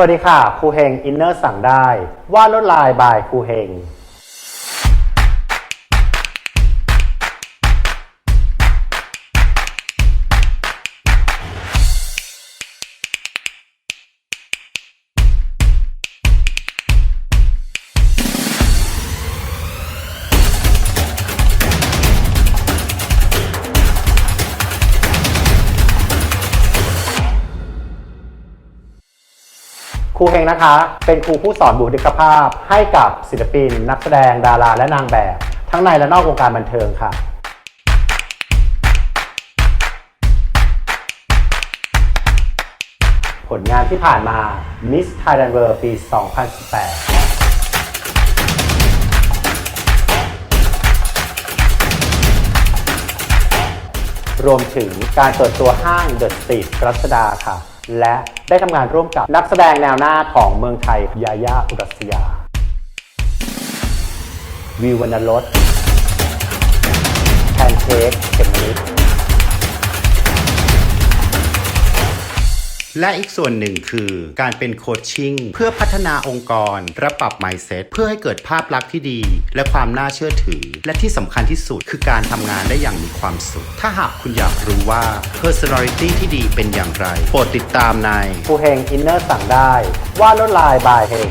วัสดีค่ะ ครูเฮงอินเนอร์สั่งได้วาดลวดลายบายครูเฮง ครูเฮงนะคะ เป็นครูผู้สอนบุคลิกภาพ ให้กับศิลปิน นักแสดงดาราและนางแบบ ทั้งในและนอกวงการบันเทิงค่ะ ผลงานที่ผ่านมา Miss Thailand World ปี 2018รวมถึงการเปิดตัวห้างเดอะสตรีทรัชดาค่ะและได้ทำงานร่วมกับนักแสดงแนวหน้าของเมืองไทยยาย่าอุรัสยา วิววรรณรส และอีกส่วนหนึ่งคือการเป็นโคชชิ่งเพื่อพัฒนาองค์กรระปรับ mindset เพื่อให้เกิดภาพลักษณ์ที่ดี และความน่าเชื่อถือ และที่สำคัญที่สุดคือการทำงานได้อย่างมีความสุข ถ้าหากคุณอยากรู้ว่า personality ที่ดีเป็นอย่างไร โปรดติดตามในผู้เฮงอินเนอร์สั่งได้วาดลวดลายบายเฮง